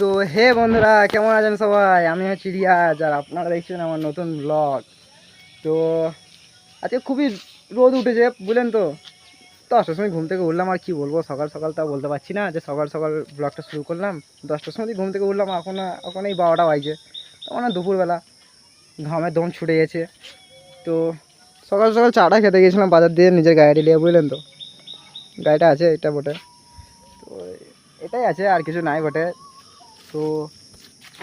তো হে বন্ধুরা, কেমন আছেন সবাই? আমি হচ্ছি রিয়াজ, আর আপনারা দেখছেন আমার নতুন ব্লগ তো আজকে খুবই রোদ উঠেছে, বুঝলেন তো? দশটার সময় ঘুম থেকে উঠলাম, আর কি বলব? সকাল সকাল তা বলতে পারছি না, যে সকাল সকাল ব্লগটা শুরু করলাম। দশটার সময় ঘুম থেকে উঠলাম, এখন এখন এই বারোটা বাজছে। তখন দুপুরবেলা ঘামের দম ছুটে গেছে। তো সকাল সকাল চাটা খেতে গেছিলাম, বাজার দিয়ে নিজের গাড়ি নিয়ে, বুঝলেন তো? গাড়িটা আছে, এটা বটে। তো এটাই আছে, আর কিছু নাই বটে। তো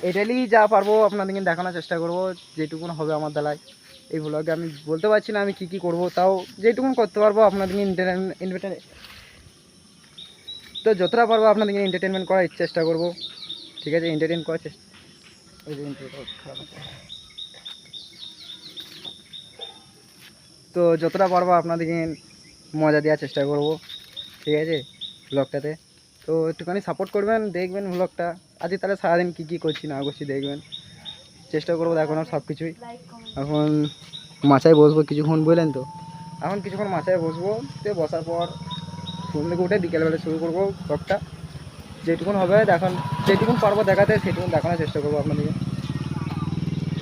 এটাই যা পারব আপনাদেরকে দেখানোর চেষ্টা করব, যেটুকুন হবে আমার দ্বারায় এই ব্লগে আমি বলতে পারছি না আমি কী কী করব, তাও যেটুকুন করতে পারব আপনাদেরকে এন্টারটেন তো যতটা পারব আপনাদেরকে এন্টারটেনমেন্ট করার চেষ্টা করব। ঠিক আছে এন্টারটেন করার চেষ্টা। তো যতটা পারব আপনাদেরকে মজা দেওয়ার চেষ্টা করব। ঠিক আছে ব্লগটাতে তো একটুখানি সাপোর্ট করবেন, দেখবেন ব্লগটা আজকে তাহলে সারাদিন কী কী করছি না করছি দেখবেন। চেষ্টা করব দেখানোর সব কিছুই এখন মাচায় বসবো, কিছুক্ষণ বুঝলেন তো? এখন কিছুক্ষণ মাচায় বসবো, তো বসার পর ঘুম থেকে উঠে বিকেলবেলা শুরু করব ব্লগটা যেটুকুন হবে দেখান, যেটুকুন পারব দেখাতে, সেটুকুন দেখানোর চেষ্টা করব আপনাদেরকে।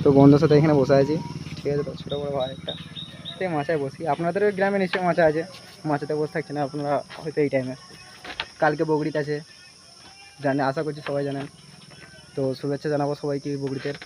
তো বন্ধুর সাথে এখানে বসে আছি। ঠিক আছে তো? ছোটো বড়ো ভাই একটা। সে মাচায় বসি। আপনাদের গ্রামে নিশ্চয়ই মাচা আছে। মাচাতে বসে থাকছে না আপনারা হয়তো এই টাইমে কালকে বগড়িতে আছে। জানে আশা করছি সবাই জানেন তো শুভেচ্ছা জানাব সবাইকে বগরিতের